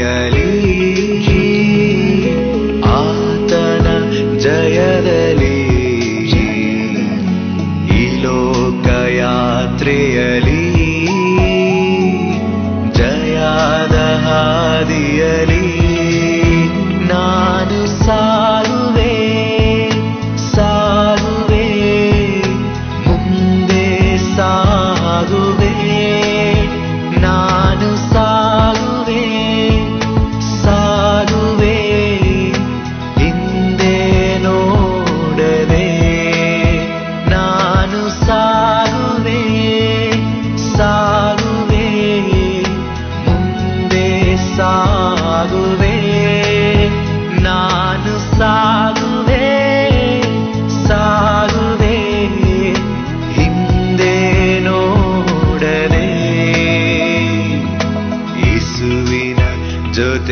Mundial.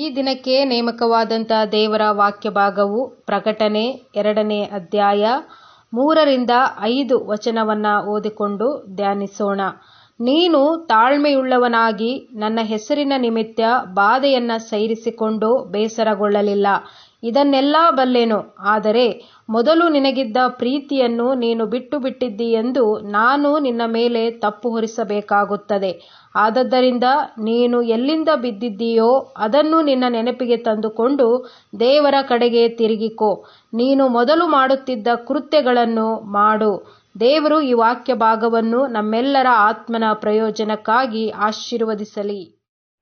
ಈ ದಿನಕ್ಕೆ ನೇಮಕವಾದಂಥ ದೇವರ ವಾಕ್ಯ ಭಾಗವು ಪ್ರಕಟಣೆ ಎರಡನೇ ಅಧ್ಯಾಯ ಮೂರರಿಂದ ಐದು ವಚನವನ್ನ ಓದಿಕೊಂಡು ಧ್ಯಾನಿಸೋಣ. ನೀನು ತಾಳ್ಮೆಯುಳ್ಳವನಾಗಿ ನನ್ನ ಹೆಸರಿನ ನಿಮಿತ್ತ ಬಾಧೆಯನ್ನು ಸೈರಿಸಿಕೊಂಡು ಬೇಸರಗೊಳ್ಳಲಿಲ್ಲ. ಇದನ್ನೆಲ್ಲ ಬಲ್ಲೆನು. ಆದರೆ ಮೊದಲು ನಿನಗಿದ್ದ ಪ್ರೀತಿಯನ್ನು ನೀನು ಬಿಟ್ಟು ಬಿಟ್ಟಿದ್ದೀಯೆಂದು ನಾನು ನಿನ್ನ ಮೇಲೆ ತಪ್ಪು ಹೊರಿಸಬೇಕಾಗುತ್ತದೆ. ಆದದ್ದರಿಂದ ನೀನು ಎಲ್ಲಿಂದ ಬಿದ್ದಿದ್ದೀಯೋ ಅದನ್ನು ನಿನ್ನ ನೆನಪಿಗೆ ತಂದುಕೊಂಡು ದೇವರ ಕಡೆಗೆ ತಿರುಗಿಕೋ. ನೀನು ಮೊದಲು ಮಾಡುತ್ತಿದ್ದ ಕೃತ್ಯಗಳನ್ನು ಮಾಡು. ದೇವರು ಈ ವಾಕ್ಯ ಭಾಗವನ್ನು ನಮ್ಮೆಲ್ಲರ ಆತ್ಮನ ಪ್ರಯೋಜನಕ್ಕಾಗಿ ಆಶೀರ್ವದಿಸಲಿ.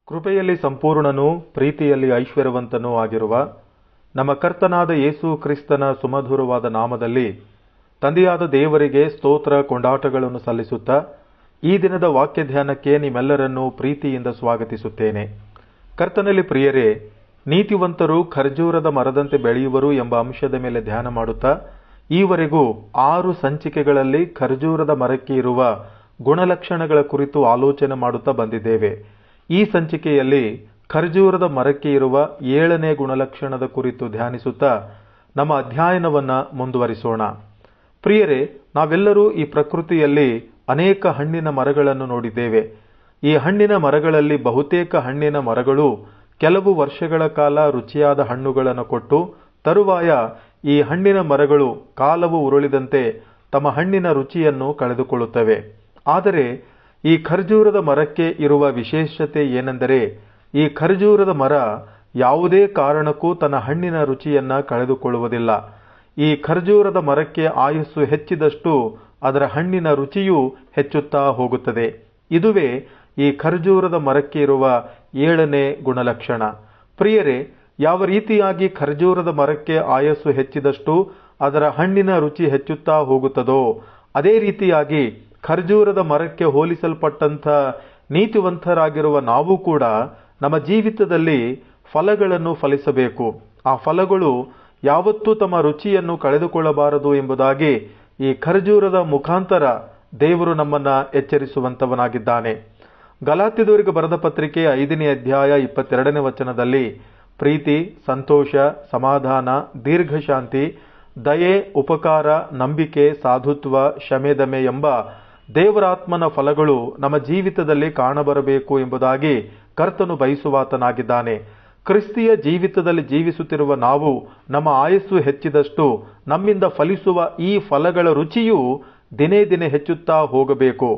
ಕೃಪೆಯಲ್ಲಿ ಸಂಪೂರ್ಣನೂ ಪ್ರೀತಿಯಲ್ಲಿ ಐಶ್ವರ್ಯವಂತನೂ ಆಗಿರುವ ನಮ್ಮ ಕರ್ತನಾದ ಯೇಸು ಕ್ರಿಸ್ತನ ಸುಮಧುರವಾದ ನಾಮದಲ್ಲಿ ತಂದೆಯಾದ ದೇವರಿಗೆ ಸ್ತೋತ್ರ ಕೊಂಡಾಟಗಳನ್ನು ಸಲ್ಲಿಸುತ್ತಾ ಈ ದಿನದ ವಾಕ್ಯ ಧ್ಯಾನಕ್ಕೆ ನಿಮ್ಮೆಲ್ಲರನ್ನೂ ಪ್ರೀತಿಯಿಂದ ಸ್ವಾಗತಿಸುತ್ತೇನೆ. ಕರ್ತನಲ್ಲಿ ಪ್ರಿಯರೇ, ನೀತಿವಂತರು ಖರ್ಜೂರದ ಮರದಂತೆ ಬೆಳೆಯುವರು ಎಂಬ ಅಂಶದ ಮೇಲೆ ಧ್ಯಾನ ಮಾಡುತ್ತಾ ಈವರೆಗೂ ಆರು ಸಂಚಿಕೆಗಳಲ್ಲಿ ಖರ್ಜೂರದ ಮರಕ್ಕೆ ಇರುವ ಗುಣಲಕ್ಷಣಗಳ ಕುರಿತು ಆಲೋಚನೆ ಮಾಡುತ್ತಾ ಬಂದಿದ್ದೇವೆ. ಈ ಸಂಚಿಕೆಯಲ್ಲಿ ಖರ್ಜೂರದ ಮರಕ್ಕೆ ಇರುವ ಏಳನೇ ಗುಣಲಕ್ಷಣದ ಕುರಿತು ಧ್ಯಾನಿಸುತ್ತಾ ನಮ್ಮ ಅಧ್ಯಯನವನ್ನು ಮುಂದುವರಿಸೋಣ. ಪ್ರಿಯರೇ, ನಾವೆಲ್ಲರೂ ಈ ಪ್ರಕೃತಿಯಲ್ಲಿ ಅನೇಕ ಹಣ್ಣಿನ ಮರಗಳನ್ನು ನೋಡಿದ್ದೇವೆ. ಈ ಹಣ್ಣಿನ ಮರಗಳಲ್ಲಿ ಬಹುತೇಕ ಹಣ್ಣಿನ ಮರಗಳು ಕೆಲವು ವರ್ಷಗಳ ಕಾಲ ರುಚಿಯಾದ ಹಣ್ಣುಗಳನ್ನು ಕೊಟ್ಟು, ತರುವಾಯ ಈ ಹಣ್ಣಿನ ಮರಗಳು ಕಾಲವು ಉರುಳಿದಂತೆ ತಮ್ಮ ಹಣ್ಣಿನ ರುಚಿಯನ್ನು ಕಳೆದುಕೊಳ್ಳುತ್ತವೆ. ಆದರೆ, ಈ ಖರ್ಜೂರದ ಮರಕ್ಕೆ ಇರುವ ವಿಶೇಷತೆ ಏನೆಂದರೆ ಈ ಖರ್ಜೂರದ ಮರ ಯಾವುದೇ ಕಾರಣಕ್ಕೂ ತನ್ನ ಹಣ್ಣಿನ ರುಚಿಯನ್ನ ಕಳೆದುಕೊಳ್ಳುವುದಿಲ್ಲ. ಈ ಖರ್ಜೂರದ ಮರಕ್ಕೆ ಆಯುಸ್ಸು ಹೆಚ್ಚಿದಷ್ಟು ಅದರ ಹಣ್ಣಿನ ರುಚಿಯೂ ಹೆಚ್ಚುತ್ತಾ ಹೋಗುತ್ತದೆ. ಇದುವೇ ಈ ಖರ್ಜೂರದ ಮರಕ್ಕೆ ಇರುವ ಏಳನೇ ಗುಣಲಕ್ಷಣ. ಪ್ರಿಯರೇ, ಯಾವ ರೀತಿಯಾಗಿ ಖರ್ಜೂರದ ಮರಕ್ಕೆ ಆಯಸ್ಸು ಹೆಚ್ಚಿದಷ್ಟು ಅದರ ಹಣ್ಣಿನ ರುಚಿ ಹೆಚ್ಚುತ್ತಾ ಹೋಗುತ್ತದೋ, ಅದೇ ರೀತಿಯಾಗಿ ಖರ್ಜೂರದ ಮರಕ್ಕೆ ಹೋಲಿಸಲ್ಪಟ್ಟಂಥ ನೀತಿವಂತರಾಗಿರುವ ನಾವು ಕೂಡ ನಮ್ಮ ಜೀವಿತದಲ್ಲಿ ಫಲಗಳನ್ನು ಫಲಿಸಬೇಕು. ಆ ಫಲಗಳು ಯಾವತ್ತೂ ತಮ್ಮ ರುಚಿಯನ್ನು ಕಳೆದುಕೊಳ್ಳಬಾರದು ಎಂಬುದಾಗಿ ಈ ಖರ್ಜೂರದ ಮುಖಾಂತರ ದೇವರು ನಮ್ಮನ್ನ ಎಚ್ಚರಿಸುವಂತವನಾಗಿದ್ದಾನೆ. ಗಲಾತ್ಯದವರಿಗೆ ಬರೆದ ಪತ್ರಿಕೆ ಐದನೇ ಅಧ್ಯಾಯ ಇಪ್ಪತ್ತೆರಡನೇ ವಚನದಲ್ಲಿ, ಪ್ರೀತಿ, ಸಂತೋಷ, ಸಮಾಧಾನ ದೀರ್ಘಶಾಂತಿ ದಯೆ, ಉಪಕಾರ, ನಂಬಿಕೆ, ಸಾಧುತ್ವ ಶಮೆದಮೆ ಎಂಬ ದೇವರಾತ್ಮನ ಫಲಗಳು ನಮ್ಮ ಜೀವಿತದಲ್ಲಿ ಕಾಣಬರಬೇಕು ಎಂಬುದಾಗಿ ಕರ್ತನು ಬಯಸುವಾತನಾಗಿದ್ದಾನೆ. ಕ್ರಿಸ್ತಿಯ ಜೀವಿತದಲ್ಲಿ ಜೀವಿಸುತ್ತಿರುವ ನಾವು ನಮ್ಮ ಆಯಸ್ಸು ಹೆಚ್ಚಿದಷ್ಟು ನಮ್ಮಿಂದ ಫಲಿಸುವ ಈ ಫಲಗಳ ರುಚಿಯು ದಿನೇ ದಿನೇ ಹೆಚ್ಚುತ್ತಾ ಹೋಗಬೇಕು.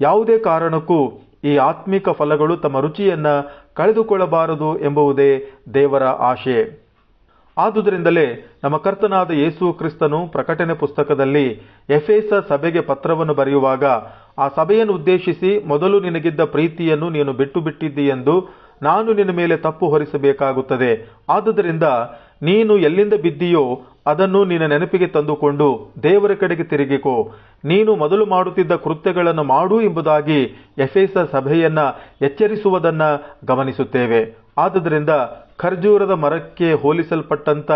ಯಾವುದೇ ಕಾರಣಕ್ಕೂ ಈ ಆತ್ಮಿಕ ಫಲಗಳು ತಮ್ಮ ರುಚಿಯನ್ನು ಕಳೆದುಕೊಳ್ಳಬಾರದು ಎಂಬುವುದೇ ದೇವರ ಆಶೆ. ಆದುದರಿಂದಲೇ ನಮ್ಮ ಕರ್ತನಾದ ಯೇಸು ಕ್ರಿಸ್ತನು ಪ್ರಕಟಣೆ ಪುಸ್ತಕದಲ್ಲಿ ಎಫೇಸ ಸಭೆಗೆ ಪತ್ರವನ್ನು ಬರೆಯುವಾಗ ಆ ಸಭೆಯನ್ನು ಉದ್ದೇಶಿಸಿ ಮೊದಲು ನಿನಗಿದ್ದ ಪ್ರೀತಿಯನ್ನು ನೀನು ಬಿಟ್ಟು ಬಿಟ್ಟಿದ್ದೀಯೆಂದು ನಾನು ನಿನ್ನ ಮೇಲೆ ತಪ್ಪು ಹೊರಿಸಬೇಕಾಗುತ್ತದೆ. ಆದುದರಿಂದ ನೀನು ಎಲ್ಲಿಂದ ಬಿದ್ದೀಯೋ ಅದನ್ನು ನಿನ್ನ ನೆನಪಿಗೆ ತಂದುಕೊಂಡು ದೇವರ ಕಡೆಗೆ ತಿರುಗಿಕೋ. ನೀನು ಮೊದಲು ಮಾಡುತ್ತಿದ್ದ ಕೃತ್ಯಗಳನ್ನು ಮಾಡು ಎಂಬುದಾಗಿ ಎಫೆಸ ಸಭೆಯನ್ನ ಎಚ್ಚರಿಸುವುದನ್ನು ಗಮನಿಸುತ್ತೇವೆ. ಆದುದರಿಂದ ಖರ್ಜೂರದ ಮರಕ್ಕೆ ಹೋಲಿಸಲ್ಪಟ್ಟಂತ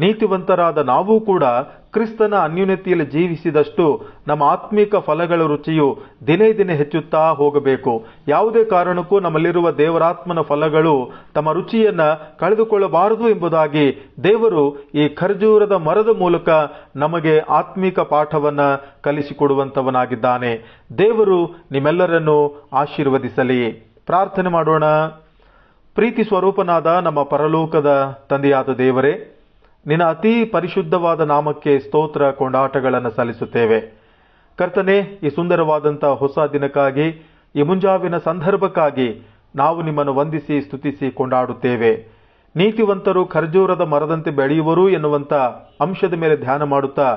ನೀತಿವಂತರಾದ ನಾವು ಕೂಡ ಕ್ರಿಸ್ತನ ಅನ್ಯೂನ್ಯತೆಯಲ್ಲಿ ಜೀವಿಸಿದಷ್ಟು ನಮ್ಮ ಆತ್ಮಿಕ ಫಲಗಳ ರುಚಿಯು ದಿನೇ ದಿನೇ ಹೆಚ್ಚುತ್ತಾ ಹೋಗಬೇಕು. ಯಾವುದೇ ಕಾರಣಕ್ಕೂ ನಮ್ಮಲ್ಲಿರುವ ದೇವರಾತ್ಮನ ಫಲಗಳು ತಮ್ಮ ರುಚಿಯನ್ನ ಕಳೆದುಕೊಳ್ಳಬಾರದು ಎಂಬುದಾಗಿ ದೇವರು ಈ ಖರ್ಜೂರದ ಮರದ ಮೂಲಕ ನಮಗೆ ಆತ್ಮಿಕ ಪಾಠವನ್ನ ಕಲಿಸಿಕೊಡುವಂತವನಾಗಿದ್ದಾನೆ. ದೇವರು ನಿಮ್ಮೆಲ್ಲರನ್ನು ಆಶೀರ್ವದಿಸಲಿ. ಪ್ರಾರ್ಥನೆ ಮಾಡೋಣ. ಪ್ರೀತಿ ಸ್ವರೂಪನಾದ ನಮ್ಮ ಪರಲೋಕದ ತಂದೆಯಾದ ದೇವರೇ, ನಿನ್ನ ಅತಿ ಪರಿಶುದ್ಧವಾದ ನಾಮಕ್ಕೆ ಸ್ತೋತ್ರ ಕೊಂಡಾಟಗಳನ್ನು ಸಲ್ಲಿಸುತ್ತೇವೆ. ಕರ್ತನೆ, ಈ ಸುಂದರವಾದಂಥ ಹೊಸ ದಿನಕ್ಕಾಗಿ, ಈ ಮುಂಜಾವಿನ ಸಂದರ್ಭಕ್ಕಾಗಿ ನಾವು ನಿಮ್ಮನ್ನು ವಂದಿಸಿ ಸ್ತುತಿಸಿ ಕೊಂಡಾಡುತ್ತೇವೆ. ನೀತಿವಂತರು ಖರ್ಜೂರದ ಮರದಂತೆ ಬೆಳೆಯುವರು ಎನ್ನುವಂತ ಅಂಶದ ಮೇಲೆ ಧ್ಯಾನ ಮಾಡುತ್ತಾ,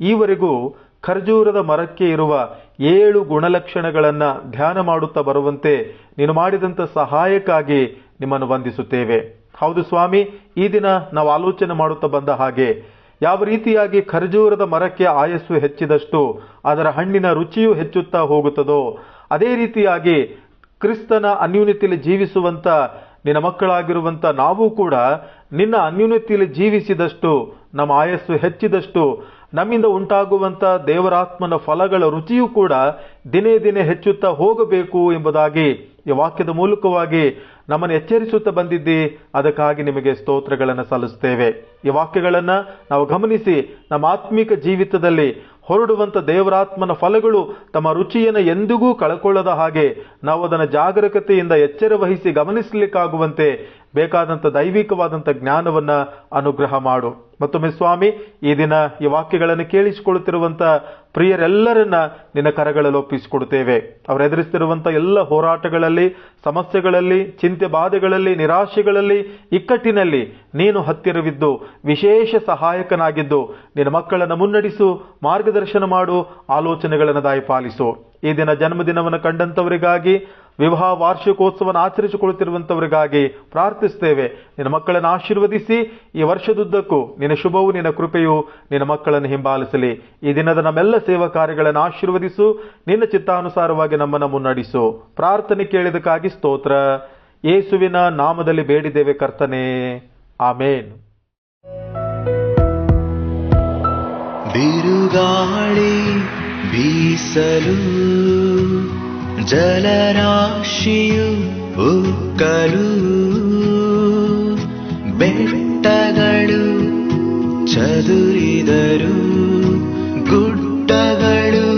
ಈವರೆಗೂ ಖರ್ಜೂರದ ಮರಕ್ಕೆ ಇರುವ ಏಳು ಗುಣಲಕ್ಷಣಗಳನ್ನು ಧ್ಯಾನ ಮಾಡುತ್ತಾ ಬರುವಂತೆ ನೀನು ಮಾಡಿದಂಥ ಸಹಾಯಕ್ಕಾಗಿ ನಿಮ್ಮನ್ನು ವಂದಿಸುತ್ತೇವೆ. ಹೌದು ಸ್ವಾಮಿ, ಈ ದಿನ ನಾವು ಆಲೋಚನೆ ಮಾಡುತ್ತಾ ಬಂದ ಹಾಗೆ ಯಾವ ರೀತಿಯಾಗಿ ಖರ್ಜೂರದ ಮರಕ್ಕೆ ಆಯಸ್ಸು ಹೆಚ್ಚಿದಷ್ಟು, ಅದರ ಹಣ್ಣಿನ ರುಚಿಯೂ ಹೆಚ್ಚುತ್ತಾ ಹೋಗುತ್ತದೋ, ಅದೇ ರೀತಿಯಾಗಿ ಕ್ರಿಸ್ತನ ಅನ್ಯೂನ್ಯತೆಯಲ್ಲಿ ಜೀವಿಸುವಂತ ನಿನ್ನ ಮಕ್ಕಳಾಗಿರುವಂತ ನಾವು ಕೂಡ ನಿನ್ನ ಅನ್ಯೂನ್ಯತೆಯಲ್ಲಿ ಜೀವಿಸಿದಷ್ಟು, ನಮ್ಮ ಆಯಸ್ಸು ಹೆಚ್ಚಿದಷ್ಟು, ನಮ್ಮಿಂದ ಉಂಟಾಗುವಂಥ ದೇವರಾತ್ಮನ ಫಲಗಳ ರುಚಿಯೂ ಕೂಡ ದಿನೇ ದಿನೇ ಹೆಚ್ಚುತ್ತಾ ಹೋಗಬೇಕು ಎಂಬುದಾಗಿ ಈ ವಾಕ್ಯದ ಮೂಲಕವಾಗಿ ನಮ್ಮನ್ನು ಎಚ್ಚರಿಸುತ್ತಾ ಬಂದಿದ್ದಿ, ಅದಕ್ಕಾಗಿ ನಿಮಗೆ ಸ್ತೋತ್ರಗಳನ್ನು ಸಲ್ಲಿಸ್ತೇವೆ ಈ ವಾಕ್ಯಗಳನ್ನು ನಾವು ಗಮನಿಸಿ, ನಮ್ಮ ಆತ್ಮಿಕ ಜೀವಿತದಲ್ಲಿ ಹೊರಡುವಂಥ ದೇವರಾತ್ಮನ ಫಲಗಳು ತಮ್ಮ ರುಚಿಯನ್ನು ಎಂದಿಗೂ ಕಳ್ಕೊಳ್ಳದ ಹಾಗೆ ನಾವು ಅದನ್ನು ಜಾಗರೂಕತೆಯಿಂದ ಎಚ್ಚರ ವಹಿಸಿ ಗಮನಿಸಲಿಕ್ಕಾಗುವಂತೆ ಬೇಕಾದಂಥ ದೈವಿಕವಾದಂಥ ಜ್ಞಾನವನ್ನು ಅನುಗ್ರಹ ಮಾಡು. ಮತ್ತೊಮ್ಮೆ ಸ್ವಾಮಿ, ಈ ದಿನ ಈ ವಾಕ್ಯಗಳನ್ನು ಕೇಳಿಸಿಕೊಳ್ಳುತ್ತಿರುವಂತ ಪ್ರಿಯರೆಲ್ಲರನ್ನ ನಿನ್ನ ಕರಗಳಲ್ಲಿ ಒಪ್ಪಿಸಿಕೊಡುತ್ತೇವೆ. ಅವರು ಎದುರಿಸುತ್ತಿರುವಂತ ಎಲ್ಲ ಹೋರಾಟಗಳಲ್ಲಿ, ಸಮಸ್ಯೆಗಳಲ್ಲಿ, ಚಿಂತೆ ಬಾಧೆಗಳಲ್ಲಿ, ನಿರಾಶೆಗಳಲ್ಲಿ, ಇಕ್ಕಟ್ಟಿನಲ್ಲಿ ನೀನು ಹತ್ತಿರವಿದ್ದು, ವಿಶೇಷ ಸಹಾಯಕನಾಗಿದ್ದು, ನಿನ್ನ ಮಕ್ಕಳನ್ನು ಮುನ್ನಡೆಸು, ಮಾರ್ಗದರ್ಶನ ಮಾಡು, ಆಲೋಚನೆಗಳನ್ನು ದಾಯಪಾಲಿಸು. ಈ ದಿನ ಜನ್ಮದಿನವನ್ನು ಕಂಡಂತವರಿಗಾಗಿ ವಿವಾಹ ವಾರ್ಷಿಕೋತ್ಸವನ ಆಚರಿಸಿಕೊಳ್ಳುತ್ತಿರುವಂತವರಿಗಾಗಿ ಪ್ರಾರ್ಥಿಸ್ತೇವೆ ನಿನ್ನ ಮಕ್ಕಳನ್ನು ಆಶೀರ್ವದಿಸಿ, ಈ ವರ್ಷದುದ್ದಕ್ಕೂ ನಿನ್ನ ಶುಭವು, ನಿನ್ನ ಕೃಪೆಯು ನಿನ್ನ ಮಕ್ಕಳನ್ನು ಹಿಂಬಾಲಿಸಲಿ. ಈ ದಿನದ ನಮ್ಮೆಲ್ಲ ಸೇವಾ ಕಾರ್ಯಗಳನ್ನು ಆಶೀರ್ವದಿಸು, ನಿನ್ನ ಚಿತ್ತಾನುಸಾರವಾಗಿ ನಮ್ಮನ್ನು ಮುನ್ನಡೆಸು. ಪ್ರಾರ್ಥನೆ ಕೇಳಿದಕ್ಕಾಗಿ ಸ್ತೋತ್ರ. ಯೇಸುವಿನ ನಾಮದಲ್ಲಿ ಬೇಡಿದ್ದೇವೆ ಕರ್ತನೆ. ಆಮೇನ್. ಬಿರುಗಾಳಿ ಬೀಸಲು ಜಲರಾಶಿಯು ಉಕ್ಕಲು ಬೆಟ್ಟಗಳು ಚದುರಿದರು ಗುಡ್ಡಗಳು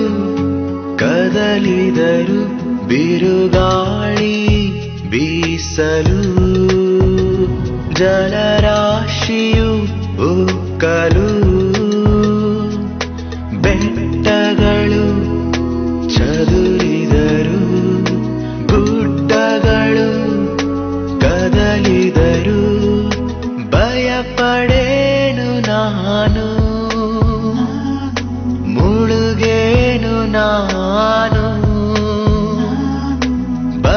ಕದಲಿದರು ಬಿರುಗಾಳಿ ಬೀಸಲು ಜಲರಾಶಿಯು ಉಕ್ಕಲು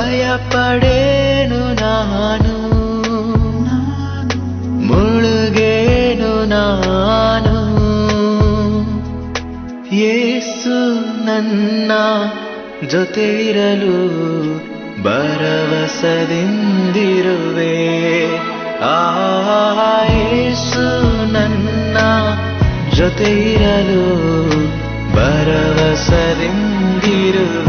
ಭಯಪಡೇನು ನಾನು? ಮುಳುಗೇನು ನಾನು? ಯೇಸು ನನ್ನ ಜೊತೆ ಇರಲು ಭರವಸದಿಂದಿರುವೆ. ಆ ಯೇಸು ನನ್ನ ಜೊತೆ ಇರಲು ಭರವಸದಿಂದಿರುವೆ.